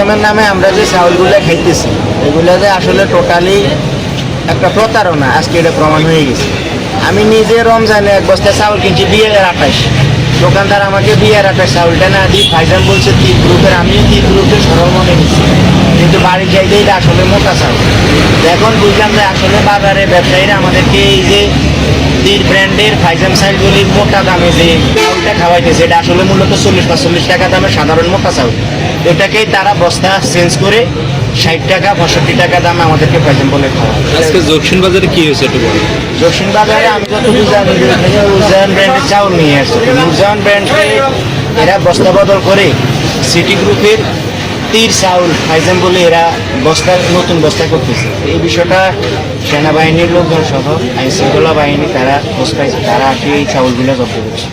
সিস্টেমের নামে আমরা যে চাউলগুলো খাইতেছি এগুলো যে আসলে টোটালি একটা প্রতারণা। আজকে এটা প্রমাণ হয়ে গেছে। আমি নিজে রমজানে এক বস্তা চাউল কিনছি হাজার আঠাশ। দোকানদার আমাকে হাজার আঠাশ চাউলটা না দিই ভাইজান বলছে, তিন গ্রুপের আমি তিন গ্রুপের সরল মনে নিচ্ছি কিন্তু বাড়ির চাইতে এটা আসলে মোটা চাউল। এখন বুঝলাম যে আসলে বাজারে ব্যবসায়ীরা আমাদেরকে এই যে তীর ব্র্যান্ডের ফাইজাম সাইলগুলির মোটা দামে যে চাউলটা খাওয়াইতেছে, এটা আসলে মূলত চল্লিশ পাঁচচল্লিশ টাকা দামের সাধারণ মোটা চাউল। এটাকেই তারা বস্তা চেঞ্জ করে ষাট টাকা পঁয়ষট্টি টাকা দামে আমাদেরকে ফাইজাম বলে খাওয়ায় আজকে জকশিন বাজারে কি হয়েছে একটু বলো দক্ষিণ বাজারে আমি যে এখানে ব্র্যান্ডের চাউল নিয়ে আসছে। উজান ব্র্যান্ডকে এরা বস্তা বদল করে সিটি গ্রুপের তীর চাউল ফাইজাম বলে এরা বস্তা নতুন বস্তা করতেছে। এই বিষয়টা সেনাবাহিনীর লোকজন সহ আইন শৃঙ্খলা বাহিনী তারা পাইছে তারা আসে এই চাউলগুলো জব্দ করছে।